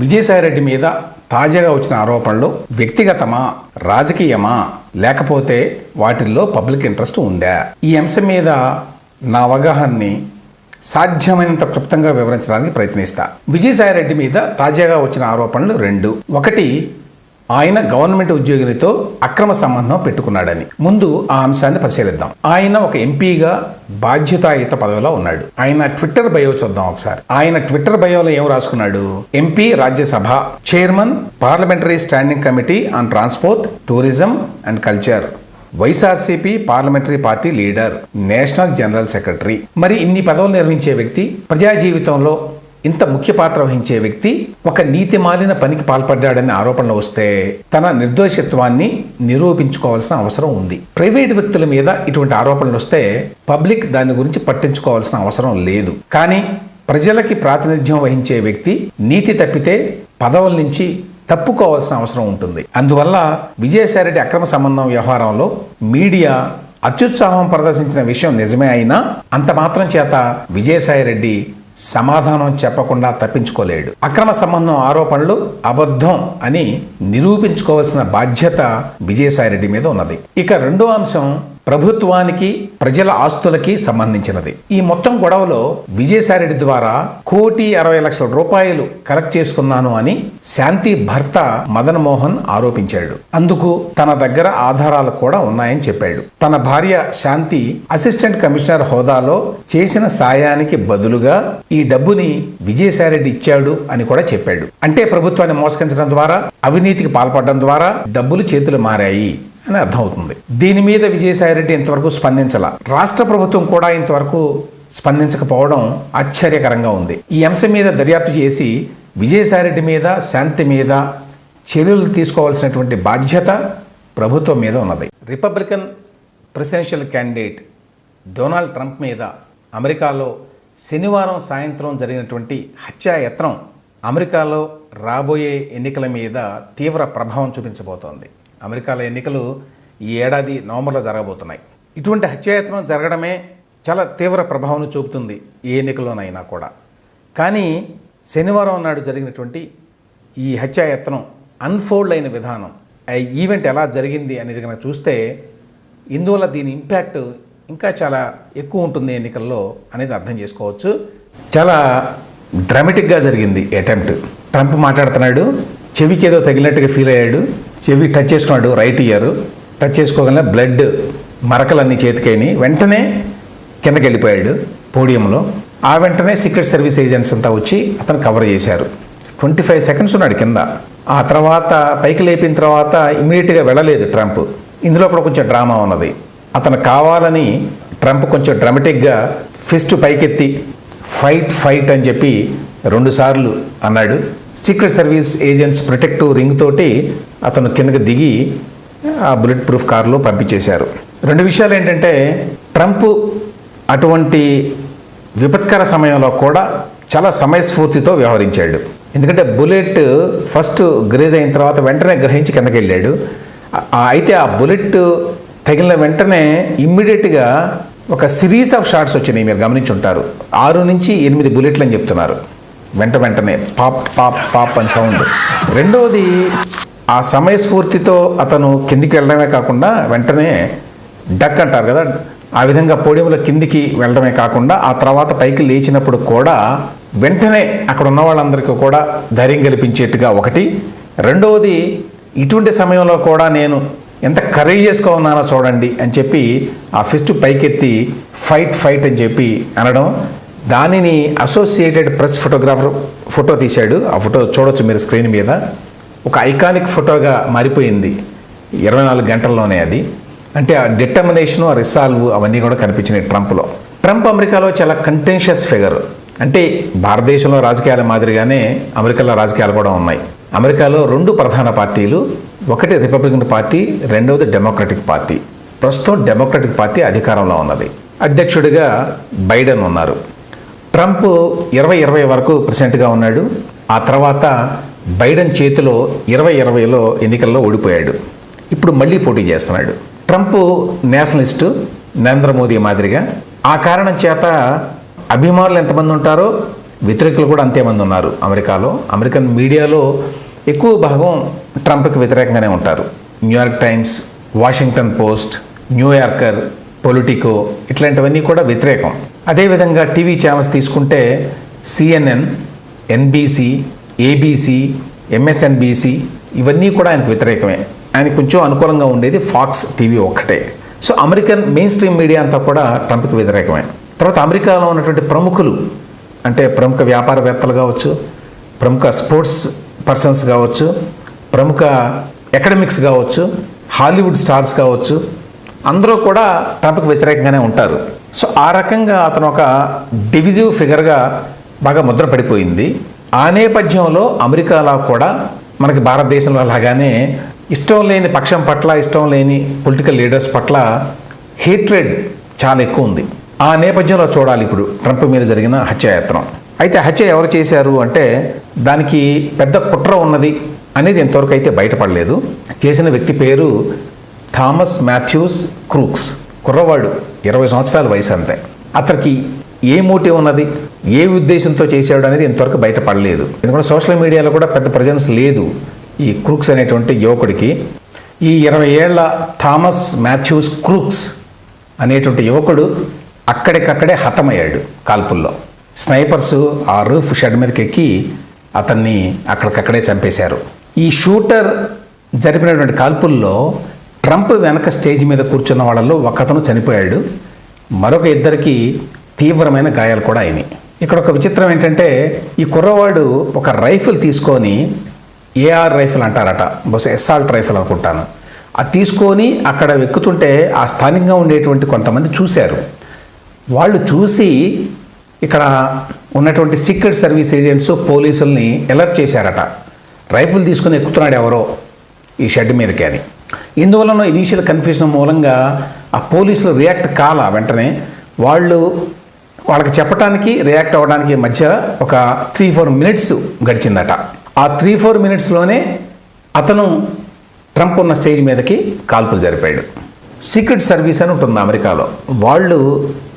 విజయసాయిరెడ్డి మీద తాజాగా వచ్చిన ఆరోపణలు వ్యక్తిగతమా రాజకీయమా లేకపోతే వాటిల్లో పబ్లిక్ ఇంట్రెస్ట్ ఉందా? ఈ అంశం మీద నా అవగాహనని సాధ్యమైనంత క్లుప్తంగా వివరించడానికి ప్రయత్నిస్తా. విజయసాయిరెడ్డి మీద తాజాగా వచ్చిన ఆరోపణలు రెండు. ఒకటి ఆయన గవర్నమెంట్ ఉద్యోగినితో అక్రమ సంబంధం పెట్టుకున్నాడని. ముందు ఆ అంశాన్ని పరిశీలిద్దాం. ఆయన ఒక ఎంపీగా బాధ్యతాయుత పదవిలో ఉన్నాడు. ఆయన ట్విట్టర్ బయో చూద్దాం ఒకసారి. ఆయన ట్విట్టర్ బయోలో ఏం రాసుకున్నాడు? MP Rajya Sabha chairman parliamentary standing committee on transport tourism and culture. YSRCP parliamentary party leader national general secretary. మరి ఇన్ని పదవులు నిర్వహించే వ్యక్తి ప్రజా జీవితంలో ఇంత ముఖ్య పాత్ర వహించే వ్యక్తి ఒక నీతి మాలిన పనికి పాల్పడ్డాడనే ఆరోపణలు వస్తే తన నిర్దోషత్వాన్ని నిరూపించుకోవాల్సిన అవసరం ఉంది. ప్రైవేట్ వ్యక్తుల మీద ఇటువంటి ఆరోపణలు వస్తే పబ్లిక్ దాని గురించి పట్టించుకోవాల్సిన అవసరం లేదు. కానీ ప్రజలకి ప్రాతినిధ్యం వహించే వ్యక్తి నీతి తప్పితే పదవుల నుంచి తప్పుకోవాల్సిన అవసరం ఉంటుంది. అందువల్ల విజయసాయిరెడ్డి అక్రమ సంబంధం వ్యవహారంలో మీడియా అత్యుత్సాహం ప్రదర్శించిన విషయం నిజమే అయినా అంత మాత్రం చేత విజయసాయిరెడ్డి సమాధానం చెప్పకుండా తప్పించుకోలేడు. అక్రమ సంబంధం ఆరోపణలు అబద్ధం అని నిరూపించుకోవాల్సిన బాధ్యత విజయసాయిరెడ్డి మీద ఉన్నది. ఇక రెండో అంశం ప్రభుత్వానికి ప్రజల ఆస్తులకి సంబంధించినది. ఈ మొత్తం గొడవలో విజయసాయిరెడ్డి ద్వారా కోటి అరవై లక్షల రూపాయలు కలెక్ట్ చేసుకున్నాను అని శాంతి భర్త మదన్ మోహన్ ఆరోపించాడు. అందుకు తన దగ్గర ఆధారాలు కూడా ఉన్నాయని చెప్పాడు. తన భార్య శాంతి అసిస్టెంట్ కమిషనర్ హోదాలో చేసిన సాయానికి బదులుగా ఈ డబ్బుని విజయసాయిరెడ్డి ఇచ్చాడు అని కూడా చెప్పాడు. అంటే ప్రభుత్వాన్ని మోసగించడం ద్వారా అవినీతికి పాల్పడడం ద్వారా డబ్బులు చేతులు మారాయి. అని అర్థమవుతుంది. దీని మీద విజయసాయిరెడ్డి ఇంతవరకు స్పందించాల. రాష్ట్ర ప్రభుత్వం కూడా ఇంతవరకు స్పందించకపోవడం ఆశ్చర్యకరంగా ఉంది. ఈ అంశం మీద దర్యాప్తు చేసి విజయసాయిరెడ్డి మీద శాంతి మీద చర్యలు తీసుకోవాల్సినటువంటి బాధ్యత ప్రభుత్వం మీద ఉన్నది. Republican presidential candidate Donald Trump మీద అమెరికాలో శనివారం సాయంత్రం జరిగినటువంటి హత్యాయత్నం అమెరికాలో రాబోయే ఎన్నికల మీద తీవ్ర ప్రభావం చూపించబోతోంది. అమెరికాలో ఎన్నికలు ఈ ఏడాది నవంబర్లో జరగబోతున్నాయి. ఇటువంటి హత్యాయత్నం జరగడమే చాలా తీవ్ర ప్రభావం చూపుతుంది ఏ ఎన్నికల్లోనైనా కూడా. కానీ శనివారం నాడు జరిగినటువంటి ఈ హత్యాయత్నం అన్ఫోల్డ్ అయిన విధానం ఆ ఈవెంట్ ఎలా జరిగింది అనేది కనుక చూస్తే ఇందువల్ల దీని ఇంపాక్ట్ ఇంకా చాలా ఎక్కువ ఉంటుంది ఎన్నికల్లో అనేది అర్థం చేసుకోవచ్చు. చాలా డ్రామాటిక్గా జరిగింది అటెంప్ట్. ట్రంప్ మాట్లాడుతున్నాడు చెవికి ఏదో తగిలినట్టుగా ఫీల్ అయ్యాడు. చెవి టచ్ చేసుకున్నాడు రైట్ ఇయర్ టచ్ చేసుకోగల బ్లడ్ మరకలన్నీ చేతికైని వెంటనే కిందకి వెళ్ళిపోయాడు పోడియంలో. ఆ వెంటనే సీక్రెట్ సర్వీస్ ఏజెంట్స్ అంతా వచ్చి అతను కవర్ చేశారు. ట్వంటీ ఫైవ్ సెకండ్స్ ఉన్నాడు కింద. ఆ తర్వాత పైకి లేపిన తర్వాత ఇమీడియట్గా వెళ్ళలేదు ట్రంప్. ఇందులో కూడా కొంచెం డ్రామా ఉన్నది. అతను కావాలని ట్రంప్ కొంచెం డ్రామాటిక్గా ఫిస్ట్ పైకెత్తి ఫైట్ ఫైట్ అని చెప్పి రెండుసార్లు అన్నాడు. Secret service agents protective ring తోటి అతను కిందకి దిగి ఆ బుల్లెట్ ప్రూఫ్ కారులో పంపించేశారు. రెండు విషయాలు ఏంటంటే ట్రంప్ అటువంటి విపత్కర సమయంలో కూడా చాలా సమయస్ఫూర్తితో వ్యవహరించాడు. ఎందుకంటే బుల్లెట్ ఫస్ట్ గ్రేజ్ అయిన తర్వాత వెంటనే గ్రహించి కిందకి వెళ్ళాడు. అయితే ఆ బుల్లెట్ తగిలిన వెంటనే ఇమ్మీడియట్గా ఒక సిరీస్ ఆఫ్ షాట్స్ వచ్చినాయి. మీరు గమనించి ఉంటారు ఆరు నుంచి ఎనిమిది బుల్లెట్లు అని చెప్తున్నారు. వెంట వెంటనే పాప్ పాప్ పాప్ అని సౌండ్ రెండవది ఆ సమయస్ఫూర్తితో అతను కిందికి వెళ్ళడమే కాకుండా వెంటనే డక్ అంటారు కదా ఆ విధంగా పోడియంలో కిందికి వెళ్ళడమే కాకుండా ఆ తర్వాత పైకి లేచినప్పుడు కూడా వెంటనే అక్కడ ఉన్న వాళ్ళందరికీ కూడా ధైర్యం కల్పించేట్టుగా ఒకటి. రెండవది ఇటువంటి సమయంలో కూడా నేను ఎంత కరేజియస్గా ఉన్నానో చూడండి అని చెప్పి ఆ ఫిస్ట్ పైకెత్తి ఫైట్ ఫైట్ అని చెప్పి అనడం. దానిని అసోసియేటెడ్ ప్రెస్ ఫోటోగ్రాఫర్ ఫోటో తీశాడు. ఆ ఫోటో చూడొచ్చు మీరు స్క్రీన్ మీద. ఒక ఐకానిక్ ఫోటోగా మారిపోయింది. ఇరవై నాలుగు గంటల్లోనే అది. అంటే ఆ డిటర్మినేషను ఆ రిసాల్వ్ అవన్నీ కూడా కనిపించినాయి ట్రంప్లో. ట్రంప్ అమెరికాలో చాలా కంటెన్షియస్ ఫిగర్ అంటే భారతదేశంలో రాజకీయాల మాదిరిగానే అమెరికాలో రాజకీయాలు కూడా ఉన్నాయి. అమెరికాలో రెండు ప్రధాన పార్టీలు ఒకటి రిపబ్లికన్ పార్టీ రెండవది డెమోక్రటిక్ పార్టీ ప్రస్తుతం డెమోక్రటిక్ పార్టీ అధికారంలో ఉన్నది. అధ్యక్షుడిగా బైడెన్ ఉన్నారు. ట్రంప్ ఇరవై ఇరవై వరకు ప్రెసిడెంట్గా ఉన్నాడు. ఆ తర్వాత బైడెన్ చేతిలో ఇరవై ఇరవైలో ఎన్నికల్లో ఓడిపోయాడు. ఇప్పుడు మళ్ళీ పోటీ చేస్తున్నాడు. ట్రంప్ నేషనలిస్టు నరేంద్ర మోదీ మాదిరిగా. ఆ కారణం చేత అభిమానులు ఎంతమంది ఉంటారో వ్యతిరేకులు కూడా అంతేమంది ఉన్నారు అమెరికాలో. అమెరికన్ మీడియాలో ఎక్కువ భాగం ట్రంప్కి వ్యతిరేకంగానే ఉంటారు. New York Times Washington Post New Yorker Politico ఇట్లాంటివన్నీ కూడా వ్యతిరేకం. అదేవిధంగా టీవీ ఛానల్స్ తీసుకుంటే సిఎన్ఎన్ ఎన్బీసీ ఏబీసీ ఎంఎస్ఎన్బీసీ ఇవన్నీ కూడా ఆయనకు వ్యతిరేకమే. ఆయన కొంచెం అనుకూలంగా ఉండేది ఫాక్స్ టీవీ ఒక్కటే. So American mainstream media అంతా కూడా ట్రంప్కి వ్యతిరేకమే. తర్వాత అమెరికాలో ఉన్నటువంటి ప్రముఖులు అంటే ప్రముఖ వ్యాపారవేత్తలు కావచ్చు ప్రముఖ స్పోర్ట్స్ పర్సన్స్ కావచ్చు ప్రముఖ అకాడమిక్స్ కావచ్చు హాలీవుడ్ స్టార్స్ కావచ్చు అందరూ కూడా ట్రంప్కి వ్యతిరేకంగానే ఉంటారు. సో ఆ రకంగా అతను ఒక డివిజివ్ ఫిగర్గా బాగా ముద్ర పడిపోయింది. ఆ నేపథ్యంలో అమెరికాలో కూడా మనకి భారతదేశంలో లాగానే ఇష్టం లేని పక్షం పట్ల ఇష్టం లేని పొలిటికల్ లీడర్స్ పట్ల హేట్రెడ్ చాలా ఎక్కువ ఉంది. ఆ నేపథ్యంలో చూడాలి ఇప్పుడు ట్రంప్ మీద జరిగిన హత్యాయత్నం. అయితే హత్య ఎవరు చేశారు అంటే దానికి పెద్ద కుట్ర ఉన్నది అనేది ఇంతవరకు అయితే బయటపడలేదు. చేసిన వ్యక్తి పేరు థామస్ మాథ్యూస్ క్రూక్స్. కుర్రవాడు ఇరవై సంవత్సరాల వయసు అంతే. అతనికి ఏ మోటివ్ ఉన్నది? ఏ ఉద్దేశంతో చేశాడు అనేది ఇంతవరకు బయటపడలేదు. ఎందుకంటే సోషల్ మీడియాలో కూడా పెద్ద ప్రజెన్స్ లేదు ఈ క్రూక్స్ అనేటువంటి యువకుడికి. ఈ ఇరవై ఏళ్ళ థామస్ మాథ్యూస్ క్రూక్స్ అనేటువంటి యువకుడు అక్కడికక్కడే హతమయ్యాడు కాల్పుల్లో. స్నైపర్స్ ఆ రూఫ్ షెడ్ మీదకి ఎక్కి అతన్ని అక్కడికక్కడే చంపేశారు. ఈ షూటర్ జరిపినటువంటి కాల్పుల్లో ట్రంప్ వెనక స్టేజ్ మీద కూర్చున్న వాళ్ళల్లో ఒకతను చనిపోయాడు. మరొక ఇద్దరికి తీవ్రమైన గాయాలు కూడా అయినాయి. ఇక్కడ ఒక విచిత్రం ఏంటంటే ఈ కుర్రవాడు ఒక రైఫిల్ తీసుకొని ఏఆర్ రైఫిల్ అంటారట. బహుశా ఎస్సాల్ట్ రైఫిల్ అనుకుంటాను. అది తీసుకొని అక్కడ ఎక్కుతుంటే ఆ స్థానికంగా ఉండేటువంటి కొంతమంది చూశారు. వాళ్ళు చూసి ఇక్కడ ఉన్నటువంటి సీక్రెట్ సర్వీస్ ఏజెంట్స్ పోలీసుల్ని అలర్ట్ చేశారట. రైఫిల్ తీసుకుని ఎక్కుతున్నాడు ఎవరో ఈ షెడ్ మీదకి అని. ఇందువలన ఇనీషియల్ కన్ఫ్యూజన్ మూలంగా ఆ పోలీసులు రియాక్ట్ కాల వెంటనే వాళ్ళు వాళ్ళకి చెప్పడానికి రియాక్ట్ అవ్వడానికి మధ్య ఒక త్రీ ఫోర్ మినిట్స్ గడిచిందట. ఆ త్రీ ఫోర్ మినిట్స్లోనే అతను ట్రంప్ ఉన్న స్టేజ్ మీదకి కాల్పులు జరిపాడు. సీక్రెట్ సర్వీస్ అని ఉంటుంది అమెరికాలో. వాళ్ళు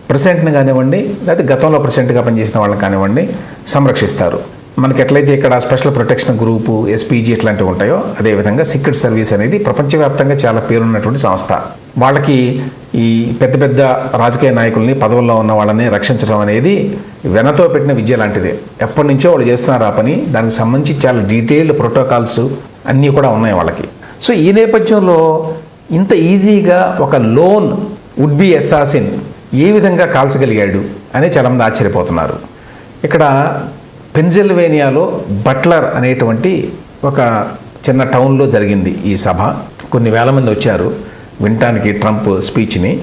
ప్రెసిడెంట్ని కానివ్వండి లేకపోతే గతంలో ప్రెసిడెంట్గా పనిచేసిన వాళ్ళని కానివ్వండి సంరక్షిస్తారు. మనకి ఎట్లయితే ఇక్కడ స్పెషల్ ప్రొటెక్షన్ గ్రూపు ఎస్పీజీ ఇట్లాంటివి ఉంటాయో అదేవిధంగా సీక్రెట్ సర్వీస్ అనేది ప్రపంచవ్యాప్తంగా చాలా పేరున్నటువంటి సంస్థ. వాళ్ళకి ఈ పెద్ద పెద్ద రాజకీయ నాయకుల్ని పదవుల్లో ఉన్న వాళ్ళని రక్షించడం అనేది వెనతో పెట్టిన విద్య లాంటిదే. ఎప్పటి నుంచో వాళ్ళు చేస్తున్నారు ఆ పని. దానికి సంబంధించి చాలా డీటెయిల్డ్ ప్రోటోకాల్స్ అన్నీ కూడా ఉన్నాయి వాళ్ళకి. సో ఈ నేపథ్యంలో ఇంత ఈజీగా ఒక లోన్ వుడ్ బి ఎస్సాసిన్ ఏ విధంగా కాల్చగలిగాడు అని చాలామంది ఆశ్చర్యపోతున్నారు. ఇక్కడ పెన్సిల్వేనియాలో బట్లర్ అనేటువంటి ఒక చిన్న టౌన్లో జరిగింది ఈ సభ. కొన్ని వేల మంది వచ్చారు వినటానికి ట్రంప్ స్పీచ్ని.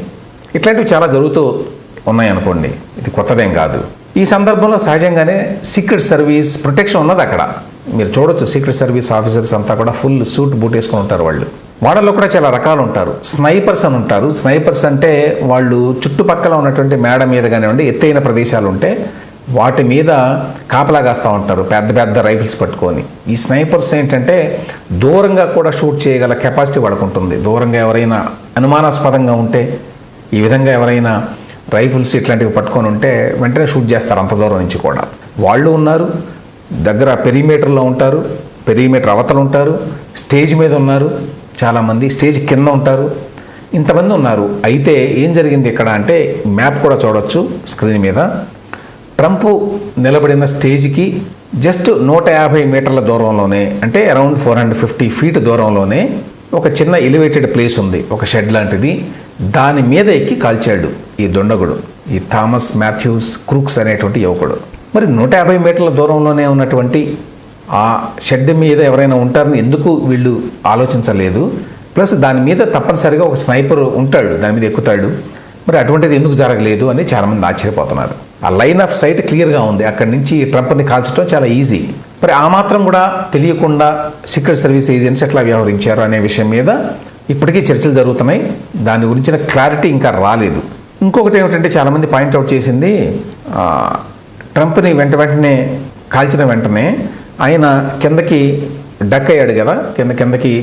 ఇట్లాంటివి చాలా జరుగుతూ ఉన్నాయనుకోండి. ఇది కొత్తదేం కాదు. ఈ సందర్భంలో సహజంగానే సీక్రెట్ సర్వీస్ ప్రొటెక్షన్ ఉన్నది అక్కడ. మీరు చూడొచ్చు సీక్రెట్ సర్వీస్ ఆఫీసర్స్ అంతా కూడా ఫుల్ సూట్ బూట్ వేసుకొని ఉంటారు వాళ్ళు. వాళ్ళలో కూడా చాలా రకాలు ఉంటారు. స్నైపర్స్ అని ఉంటారు. స్నైపర్స్ అంటే వాళ్ళు చుట్టుపక్కల ఉన్నటువంటి మేడ మీద కానివ్వండి ఎత్తైన ప్రదేశాలు ఉంటే వాటి మీద కాపలా కాస్తూ ఉంటారు పెద్ద పెద్ద రైఫిల్స్ పట్టుకొని. ఈ స్నైపర్స్ ఏంటంటే దూరంగా కూడా షూట్ చేయగల కెపాసిటీ పడుకుంటుంది దూరంగా ఎవరైనా అనుమానాస్పదంగా ఉంటే ఈ విధంగా ఎవరైనా రైఫిల్స్ ఇట్లాంటివి పట్టుకొని ఉంటే వెంటనే షూట్ చేస్తారు అంత దూరం నుంచి కూడా. వాళ్ళు ఉన్నారు దగ్గర పెరిమీటర్లో ఉంటారు పెరిమీటర్ అవతలు ఉంటారు స్టేజ్ మీద ఉన్నారు చాలామంది స్టేజ్ కింద ఉంటారు ఇంతమంది ఉన్నారు. అయితే ఏం జరిగింది ఇక్కడ అంటే మ్యాప్ కూడా చూడొచ్చు స్క్రీన్ మీద. ట్రంప్ నిలబడిన స్టేజ్కి జస్ట్ నూట యాభై మీటర్ల దూరంలోనే అంటే around four hundred fifty feet దూరంలోనే ఒక చిన్న ఎలివేటెడ్ ప్లేస్ ఉంది ఒక షెడ్ లాంటిది. దాని మీద ఎక్కి కాల్చాడు ఈ దొండగుడు ఈ థామస్ మాథ్యూస్ క్రూక్స్ అనేటువంటి యువకుడు. మరి నూట యాభై మీటర్ల దూరంలోనే ఉన్నటువంటి ఆ షెడ్ మీద ఎవరైనా ఉంటారని ఎందుకు వీళ్ళు ఆలోచించలేదు? ప్లస్ దాని మీద తప్పనిసరిగా ఒక స్నైపర్ ఉంటాడు దాని మీద ఎక్కుతాడు. మరి అటువంటిది ఎందుకు జరగలేదు అని చాలామంది ఆశ్చర్యపోతున్నారు. ఆ లైన్ ఆఫ్ సైట్ క్లియర్గా ఉంది. అక్కడి నుంచి ట్రంప్ని కాల్చడం చాలా ఈజీ. మరి ఆ మాత్రం కూడా తెలియకుండా సీక్రెట్ సర్వీస్ ఏజెంట్స్ ఎట్లా వ్యవహరించారు అనే విషయం మీద ఇప్పటికీ చర్చలు జరుగుతున్నాయి. దాని గురించిన క్లారిటీ ఇంకా రాలేదు. ఇంకొకటి ఏమిటంటే చాలామంది పాయింట్అవుట్ చేసింది ట్రంప్ని వెంట వెంటనే కాల్చిన వెంటనే ఆయన కిందకి డక్ అయ్యాడు కదా కింద కిందకి